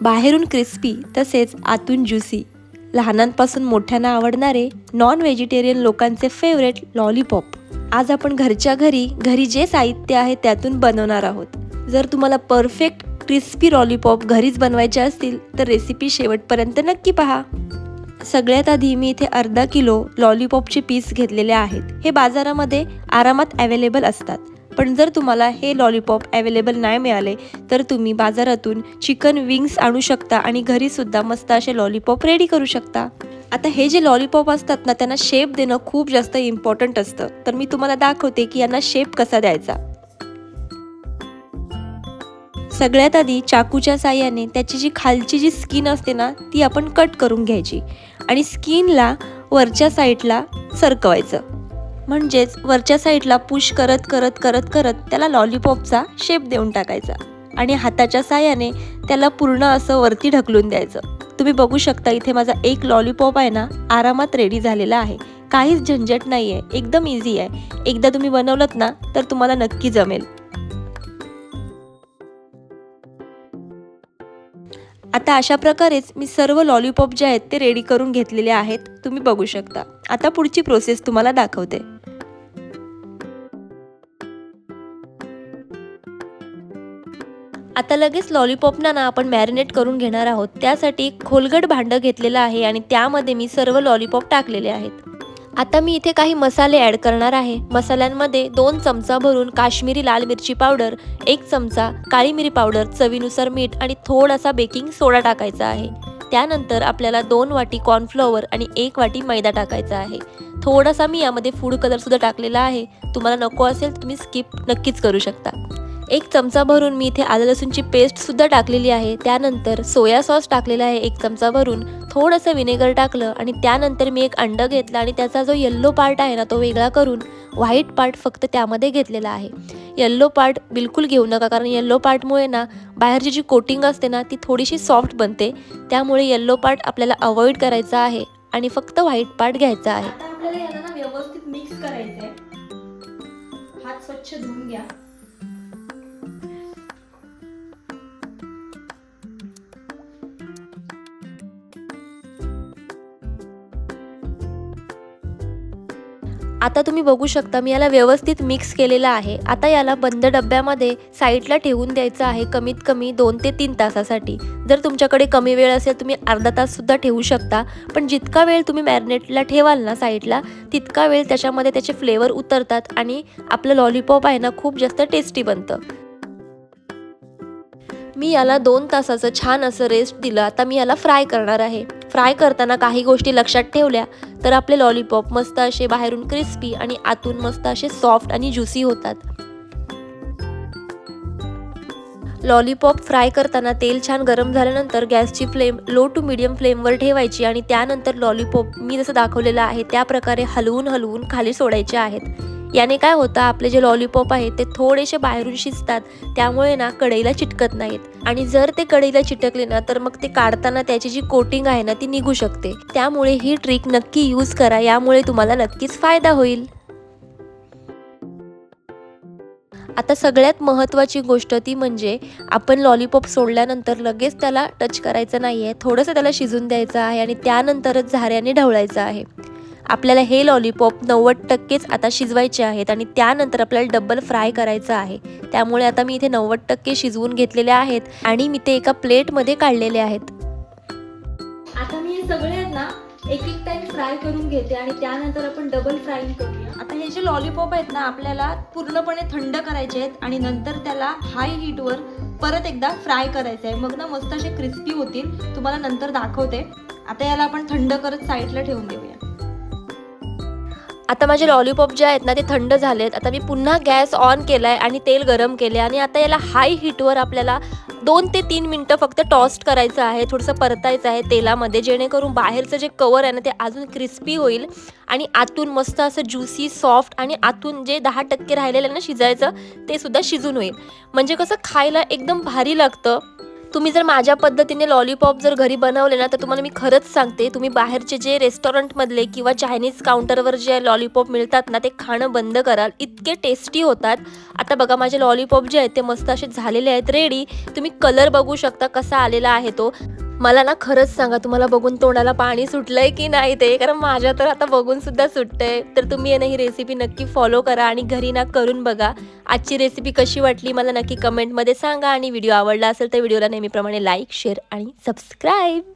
बाहेरून क्रिस्पी तसेच आतून ज्युसी लहानांपासून मोठ्यांना आवडणारे नॉन व्हेजिटेरियन लोकांचे फेवरेट लॉलीपॉप आज आपण घरच्या घरी घरी जे साहित्य आहे त्यातून बनवणार आहोत. जर तुम्हाला परफेक्ट क्रिस्पी लॉलीपॉप घरीच बनवायचे असतील तर रेसिपी शेवटपर्यंत नक्की पहा. सगळ्यात आधी मी इथे अर्धा किलो लॉलीपॉपचे पीस घेतलेले आहेत. हे बाजारामध्ये आरामात अवेलेबल असतात. पण जर तुम्हाला हे लॉलीपॉप अवेलेबल नाही मिळाले तर तुम्ही बाजारातून चिकन विंग्स आणू शकता आणि घरीसुद्धा मस्त असे लॉलीपॉप रेडी करू शकता. आता हे जे लॉलीपॉप असतात ना त्यांना शेप देणं खूप जास्त इम्पॉर्टंट असतं. तर मी तुम्हाला दाखवते की यांना शेप कसा द्यायचा. सगळ्यात आधी चाकूच्या साह्याने त्याची जी खालची जी स्किन असते ना ती आपण कट करून घ्यायची आणि स्किनला वरच्या साईडला सरकवायचं. म्हणजेच वरच्या साईडला पुश करत करत करत करत त्याला लॉलीपॉपचा शेप देऊन टाकायचा. आणि हाताच्या साह्याने त्याला पूर्ण असं वरती ढकलून द्यायचं. तुम्ही बघू शकता इथे माझा एक लॉलीपॉप आहे ना आरामात रेडी झालेला आहे. काहीच झंझट नाही आहे एकदम इझी आहे. एकदा तुम्ही बनवलं ना तर तुम्हाला नक्की जमेल. आता अशा प्रकारेच मी सर्व लॉलीपॉप जे आहेत ते रेडी करून घेतलेले आहेत तुम्ही बघू शकता. आता पुढची प्रोसेस तुम्हाला दाखवते. आता लगेच लॉलीपॉपना ना आपण मॅरिनेट करून घेणार आहोत. त्यासाठी खोलगट भांडं घेतलेलं आहे आणि त्यामध्ये मी सर्व लॉलीपॉप टाकलेले आहेत. आता मी इथे काही मसाले ॲड करणार आहे. मसाल्यांमध्ये दोन चमचा भरून काश्मीरी लाल मिरची पावडर एक चमचा काळी मिरी पावडर चवीनुसार मीठ आणि थोडासा बेकिंग सोडा टाकायचा आहे. त्यानंतर आपल्याला दोन वाटी कॉर्नफ्लॉवर आणि एक वाटी मैदा टाकायचा आहे. थोडासा मी यामध्ये फूड कलरसुद्धा टाकलेला आहे. तुम्हाला नको असेल तुम्ही स्किप नक्कीच करू शकता. एक चमचा भरून मी इथे आलं लसूणची पेस्टसुद्धा टाकलेली आहे. त्यानंतर सोया सॉस टाकलेला आहे एक चमचा भरून. थोडंसं विनेगर टाकलं आणि त्यानंतर मी एक अंडं घेतलं आणि त्याचा जो येल्लो पार्ट आहे ना तो वेगळा करून व्हाईट पार्ट फक्त त्यामध्ये घेतलेला आहे. येल्लो पार्ट बिलकुल घेऊ नका कारण येल्लो पार्टमुळे ना बाहेरची जी कोटिंग असते ना ती थोडीशी सॉफ्ट बनते. त्यामुळे येल्लो पार्ट आपल्याला अवॉइड करायचा आहे आणि फक्त व्हाईट पार्ट घ्यायचा आहे. आता आपल्याला याला ना व्यवस्थित मिक्स करायचंय. हात स्वच्छ धुवून घ्या. आता तुम्ही बघू शकता मी याला व्यवस्थित मिक्स केलेलं आहे. आता याला बंद डब्यामध्ये साईडला ठेवून द्यायचं आहे कमीत कमी दोन ते तीन तासासाठी. जर तुमच्याकडे कमी वेळ असेल तुम्ही अर्धा ताससुद्धा ठेवू शकता. पण जितका वेळ तुम्ही मॅरिनेटला ठेवाल ना साईडला तितका वेळ त्याच्यामध्ये त्याचे फ्लेवर उतरतात आणि आपलं लॉलीपॉप आहे ना खूप जास्त टेस्टी बनतं. मी याला दोन तासाचं छान असं रेस्ट दिलं. आता मी याला फ्राय करणार आहे. फ्राय करताना काही गोष्टी लक्षात ठेवल्या. तर आपले लॉलीपॉप मस्त असे बाहेरून क्रिस्पी आणि आतून मस्त असे सॉफ्ट आणि ज्युसी होतात. लॉलीपॉप फ्राय करताना तेल छान गरम झाल्यानंतर गॅसची फ्लेम लो टू मिडियम फ्लेमवर ठेवायची आणि त्यानंतर लॉलीपॉप मी जसं दाखवलेलं आहे त्या प्रकारे हलवून हलवून खाली सोडायचे आहेत. याने काय होतं आपले जे लॉलीपॉप आहेत ते थोडेसे बाहेरून शिजतात. त्यामुळे ना कढईला चिटकत नाहीत. आणि जर ते कढईला चिटकले ना तर मग ते काढताना त्याची जी कोटिंग आहे ना ती निघू शकते. त्यामुळे ही ट्रिक नक्की यूज करा. यामुळे तुम्हाला नक्कीच फायदा होईल. आता सगळ्यात महत्त्वाची गोष्ट ती म्हणजे आपण लॉलीपॉप सोडल्यानंतर लगेच त्याला टच करायचं नाही आहे थोडंसं त्याला शिजून द्यायचं आहे आणि त्यानंतरच झाऱ्याने ढवळायचं आहे. आपल्याला हे लॉलीपॉप नव्वद टक्केच आता शिजवायचे आहेत आणि त्यानंतर आपल्याला डबल फ्राय करायचं आहे. त्यामुळे आता मी इथे नव्वद टक्के शिजवून घेतलेले आहेत आणि मी ते एका प्लेटमध्ये काढलेले आहेत. आता मी हे सगळे आहेत ना एक एक टाइम फ्राय करून घेते आणि त्यानंतर आपण डबल फ्राईंग करूया. आता हे जे लॉलीपॉप आहेत ना आपल्याला पूर्णपणे थंड करायचे आहेत आणि नंतर त्याला हाय हीटवर परत एकदा फ्राय करायचं आहे. मग ना मस्त असे क्रिस्पी होतील. तुम्हाला नंतर दाखवते. आता याला आपण थंड करत साईडला ठेवून देऊया. आता माझे लॉलीपॉप जे आहेत ना ते थंड झालेत. आता मी पुन्हा गॅस ऑन केलाय आणि तेल गरम केले आणि आता याला हाय हीटवर आपल्याला दोन ते तीन मिनटं फक्त टॉस्ट करायचं आहे. थोडंसं परतायचं आहे तेलामध्ये जेणेकरून बाहेरचं जे कवर आहे ना ते अजून क्रिस्पी होईल. आणि आतून मस्त असं ज्युसी सॉफ्ट आणि आतून जे दहा टक्के राहिलेलं आहे ना शिजायचं ते सुद्धा शिजून होईल. म्हणजे कसं खायला एकदम भारी लागतं. तुम्ही जर माझ्या पद्धतीने लॉलीपॉप जर घरी बनवले ना तर तुम्हाला मी खरंच सांगते तुम्ही बाहेरचे जे रेस्टॉरंटमधले किंवा चायनीज काउंटरवर जे लॉलीपॉप मिळतात ना ते खाणं बंद कराल. इतके टेस्टी होतात. आता बघा माझे लॉलीपॉप जे आहेत ते मस्त असे झालेले आहेत रेडी तुम्ही कलर बघू शकता कसा आलेला आहे तो. मला ना खरंच सांगा तुम्हाला बघून तोंडाला पाणी सुटलंय की नाही ते? कारण माझ्या तर आता बघून सुद्धा सुटतंय. तर तुम्ही ना ही रेसिपी नक्की फॉलो करा आणि घरी ना करून बघा. आजची रेसिपी कशी वाटली मला नक्की कमेंटमध्ये सांगा आणि व्हिडिओ आवडला असेल तर व्हिडिओला नेहमीप्रमाणे लाईक शेअर आणि सबस्क्राईब